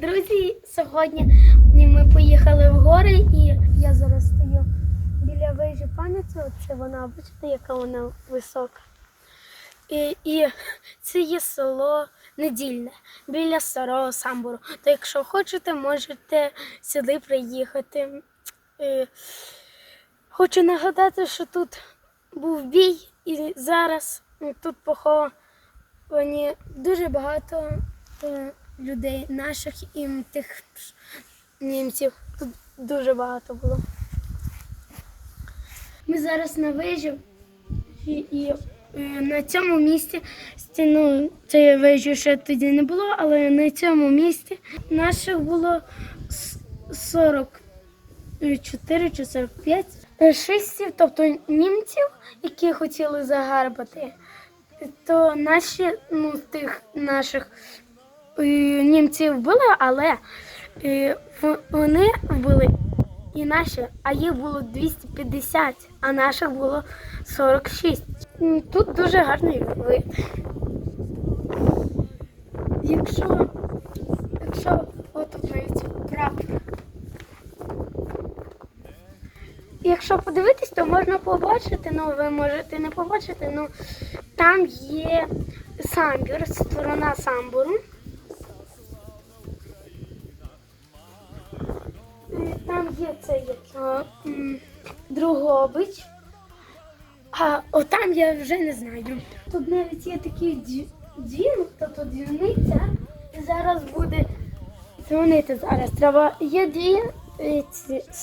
Друзі, сьогодні ми поїхали в гори і я зараз стою біля вежі пам'яті. Це вона, бачите, яка вона висока. І, і це є село Недільне біля старого самбуру. То якщо хочете, можете сюди приїхати. Е, Хочу нагадати, що тут був бій, і зараз тут поховані дуже багато е, людей, наших і тих німців. Тут дуже багато було. Ми зараз на вежі і, і е, на цьому місці стіну цієї вежі ще тоді не було, але на цьому місці наших було с- 44 чи 45 фашистів, тобто німців, які хотіли загарбати, то наші, ну, тих наших е, німців вбили, але е, вони вбили і наші, а їх було 250, а наших було 46. Тут дуже гарний вид. Якщо, якщо от тут навіть прапор. Якщо подивитись, то можна побачити, ну ви можете не побачити, ну там є самбір, сторона самбуру. Там є цей м, Другобич. А отам я вже не знаю. Тут навіть є такий дзві- дзвін, тобто дзвіниця. І зараз буде дзвонити зараз. Треба є дві е,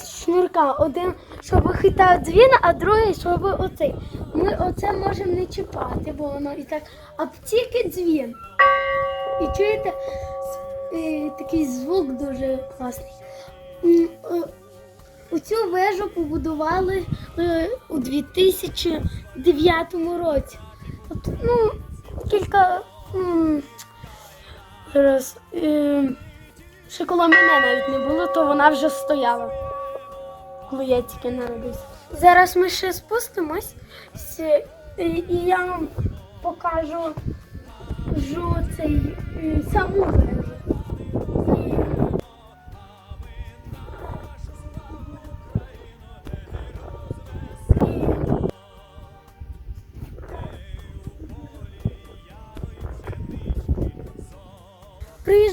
шнурка. Один, щоб хитав дзвін, а другий, щоб оцей. Ми оце можемо не чіпати, бо воно і так. А тільки дзвін. І чуєте е, такий звук дуже класний. М, е, Оцю вежу побудували е, у 2009 році. Тобто, ну, кілька раз. Е, ще коли мене навіть не було, то вона вже стояла, коли я тільки народився. Зараз ми ще спустимось і, я вам покажу цей саму вежу.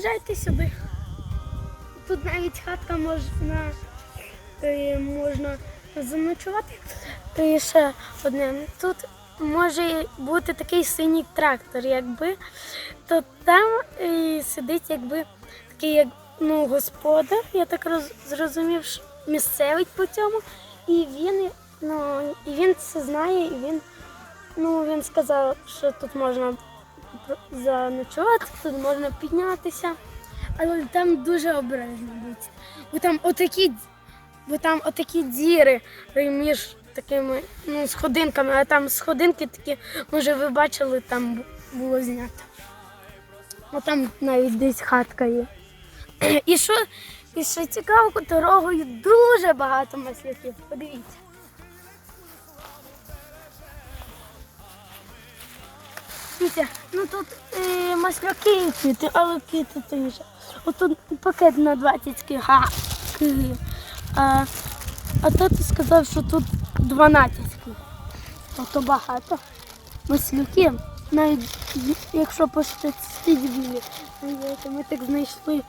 Приїжджайте сюди. Тут навіть хатка можна, е, можна заночувати. І ще одне. Тут може бути такий синій трактор, якби, то там е, сидить якби такий як ну, господар, я так роз, зрозумів, місцевий по цьому. І він, ну, і він це знає, і він, ну, він сказав, що тут можна заночувати, тут можна піднятися. Але там дуже обережно бути. Бо там отакі, бо там отакі діри між такими ну, сходинками, а там сходинки такі, може, ви бачили, там було знято. А там навіть десь хатка є. І що, і що цікаво, дорогою дуже багато масляків. Подивіться. Дивіться, ну тут е, масляки і квіти, але квіти то інше. Отут пакет на 20 кг. А, а тато сказав, що тут 12 кг. Тобто багато. Маслюки, навіть якщо по білі, ми так знайшли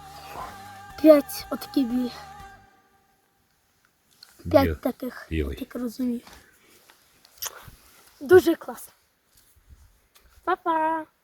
5 отакі білі. 5 таких, я так розумію. Дуже класно. 拜拜。